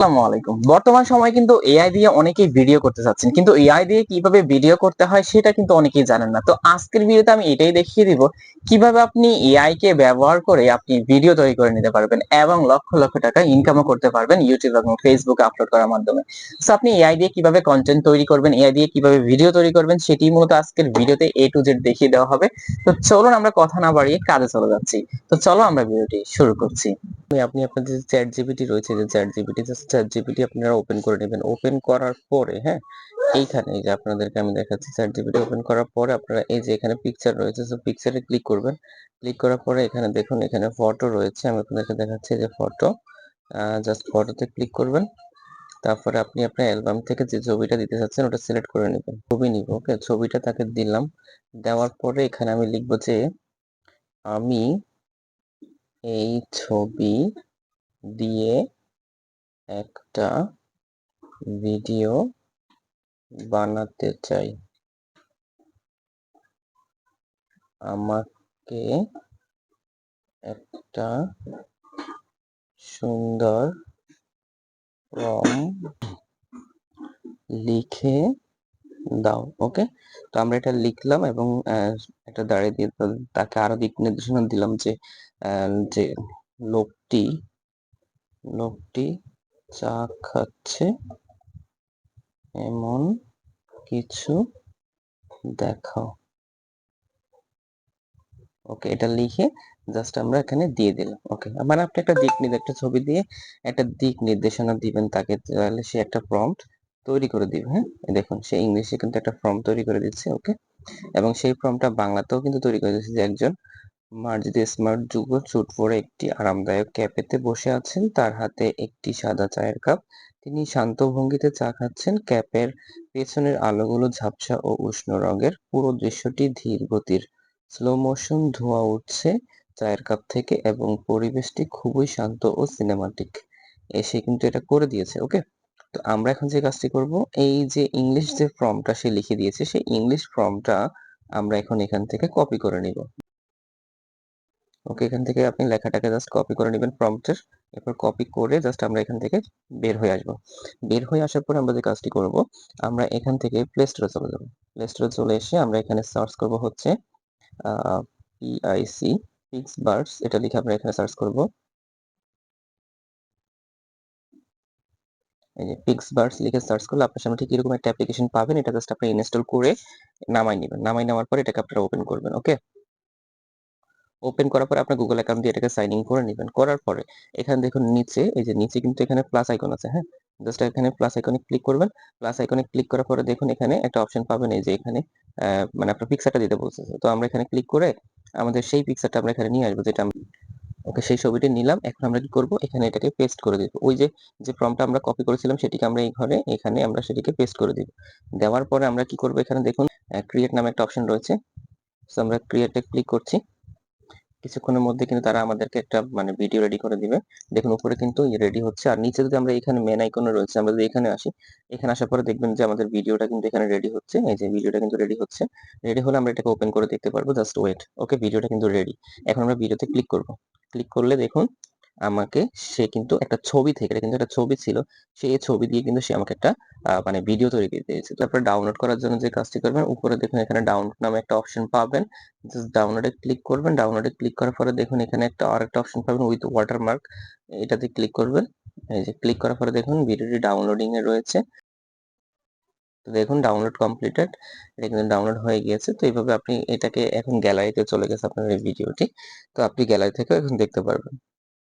আসসালামু বর্তমান সময় কিন্তু এআই দিয়ে অনেকেই ভিডিও করতে চাচ্ছেন। কিন্তু এআই দিয়ে কীভাবে ভিডিও করতে হয় সেটা কিন্তু অনেকেই জানেন না। তো আজকের ভিডিওতে আমি এটাই দেখিয়ে দিব, কীভাবে আপনি এআই কে ব্যবহার করে আপনি ভিডিও তৈরি করে নিতে পারবেন এবং লক্ষ লক্ষ টাকা ইনকামও করতে পারবেন ইউটিউব এবং ফেসবুকে আপলোড করার মাধ্যমে। তো আপনি এআই দিয়ে কীভাবে কন্টেন্ট তৈরি করবেন এআই দিয়ে কীভাবে ভিডিও তৈরি করবেন সেটি মূলত আজকের ভিডিওতে এ টু জেড দেখিয়ে দেওয়া হবে। তো চলুন আমরা কথা না বাড়িয়ে কাজে চলে যাচ্ছি। তো চলো আমরা ভিডিওটি শুরু করছি। আপনি আপনার যে চ্যাট জিপিটি রয়েছে, যে চ্যাট জিপিটি চ্যাট জিপিটি আপনারা ওপেন করে নেবেন। ওপেন করার পরে হ্যাঁ এইখানে এই যে আপনাদেরকে আমি দেখাচ্ছি চ্যাট জিপিটি ওপেন করার পরে আপনারা এই যে এখানে পিকচার রয়েছে সো পিকচারে ক্লিক করবেন। ক্লিক করার পরে এখানে দেখুন, এখানে ফটো রয়েছে, আমি আপনাদেরকে দেখাচ্ছি যে ফটো জাস্ট ফটোতে ক্লিক করবেন। তারপরে আপনি আপনার অ্যালবাম থেকে যে ছবিটা দিতে চাচ্ছেন, ওটা সিলেক্ট করে নেবেন। ছবি নিব ওকে ছবিটা তাকে দিলাম। দেওয়ার পরে এখানে আমি লিখব যে, আমি এই ছবি দিয়ে একটা ভিডিও বানাতে চাই। আমাকে একটা সুন্দর ফর্ম লিখে দাও, ওকে? তো আমরা এটা লিখলাম এবং একটা দাঁড়িয়ে দিয়ে তাকে আরও দিক নির্দেশনা দিলাম যে যে লোকটি লোকটি চা খাচ্ছে, এমন কিছু দেখাও। ওকে, এটা লিখে জাস্ট আমরা এখানে দিয়ে দিলাম। ওকে মানে আপনি একটা দিক নির্দেশ একটা ছবি দিয়ে একটা দিক নির্দেশনা দিবেন তাকে, তাহলে সে একটা প্রম্পট তৈরি করে দিবে হ্যাঁ? দেখুন, সে ইংলিশে কিন্তু একটা ফর্ম তৈরি করে দিচ্ছে, ওকে? এবং সেই ফর্মটা বাংলাতেও কিন্তু তৈরি করে দিচ্ছে যে একজন মার্জিত স্মার্ট যুগ চুট পরে একটি আরামদায়ক ক্যাফেতে বসে আছেন। তার হাতে একটি সাদা চায়ের কাপ। তিনি শান্ত ভঙ্গিতে চা খাচ্ছেন। ক্যাপের পেছনের আলোগুলো ঝাপসা ও উষ্ণ রঙের। পুরো দৃশ্যটি ধীর গতির। স্লো মোশন ধোঁয়া উঠছে চায়ের কাপ থেকে এবং পরিবেশটি খুবই শান্ত ও সিনেমাটিক এসে কিন্তু এটা করে দিয়েছে, ওকে? তো আমরা এখন যে কাজটি করব, এই যে ইংলিশ যে ফর্মটা সে লিখে দিয়েছে, সেই ইংলিশ ফর্মটা আমরা এখন এখান থেকে কপি করে নিব। ওকে এখান থেকে আপনি লেখাটাকে জাস্ট কপি করে নেবেন প্রম্পটের এরপর কপি করে জাস্ট আমরা এখান থেকে বের হয়ে আসব। বের হয়ে আসার পর আমরা যে কাজটি করব, আমরা এখান থেকে প্লে স্টোরে চলে যাব। প্লে স্টোরে চলে এসে আমরা এখানে সার্চ করব হচ্ছে পিআইসি পিক্স বার্ডস এটা লিখে আমরা এখানে সার্চ করব। এই যে পিক্স বার্ডস লিখে সার্চ করলে আপনার সামনে ঠিক এরকম একটা অ্যাপ্লিকেশন পাবেন, এটা জাস্ট আপনি ইনস্টল করে নামাই নেবেন। নামাই নেওয়ার পর এটাকে আপনারা ওপেন করবেন ওকে ওপেন করার পরে আপনার গুগল অ্যাকাউন্ট দিয়ে এটাকে সাইন ইন করে নেবেন। করার পরে এখানে দেখুন নিচে, এই যে নিচে কিন্তু এখানে প্লাস আইকন আছে হ্যাঁ? জাস্ট এখানে প্লাস আইকনে ক্লিক করবেন। প্লাস আইকনে ক্লিক করার পরে দেখুন এখানে একটা অপশন পাবেন, এই যে এখানে মানে আপনার পিকচারটা দিতে বলছে। তো আমরা এখানে ক্লিক করে আমাদের সেই পিকচারটা আমরা এখানে নিয়ে আসব, যেটা ওকে সেই ছবিটি নিলাম। এখন আমরা কি করব? এখানে এটাকে পেস্ট করে দিব। ওই যে যে ফর্মটা আমরা কপি করেছিলাম, সেটিকে আমরা এই ঘরে, এখানে আমরা সেটিকে পেস্ট করে দিব। দেওয়ার পরে আমরা কি করব? এখানে দেখুন ক্রিয়েট নামে একটা অপশন রয়েছে। তো আমরা ক্রিয়েটে ক্লিক করছি। কিছুক্ষণের মধ্যে কিন্তু তারা আমাদেরকে একটা মানে ভিডিও রেডি করে দিবে। দেখুন, উপরে কিন্তু রেডি হচ্ছে। আর নিচে যদি আমরা এখানে মেন আইকনে রয়েছে, আমরা যদি এখানে আসি, এখানে আসার পরে দেখবেন যে আমাদের ভিডিওটা কিন্তু এখানে রেডি হচ্ছে। এই যে ভিডিওটা কিন্তু রেডি হচ্ছে। রেডি হলে আমরা এটাকে ওপেন করে দেখতে পারব। জাস্ট ওয়েট ওকে ভিডিওটা কিন্তু রেডি এখন আমরা ভিডিওতে ক্লিক করব। ক্লিক করলে দেখুন আমাকে সে কিন্তু একটা ছবি থেকে কিন্তু একটা ছবি ছিল সেই ছবি দিয়ে কিন্তু সে আমাকে একটা মানে ভিডিও তৈরি করে দিয়েছে। তারপরে ডাউনলোড করার জন্য যে কাজটি করবেন, উপরে দেখুন এখানে ডাউনলোড নামে একটা অপশন পাবেন। জাস্ট ডাউনলোডে ক্লিক করবেন ডাউনলোডে ক্লিক করার পরে দেখুন এখানে একটা আরেকটা অপশন পাবেন উইথ ওয়াটারমার্ক এটাতে ক্লিক করবেন, এই যে ক্লিক করার পরে দেখুন ভিডিওটি ডাউনলোডিং এ রয়েছে। তো দেখুন ডাউনলোড কমপ্লিটেড এটা কিন্তু ডাউনলোড হয়ে গিয়েছে। তো এইভাবে আপনি এটাকে এখন গ্যালারিতে চলে গেছে আপনার এই ভিডিওটি তো আপনি গ্যালারি থেকে এখন দেখতে পারবেন।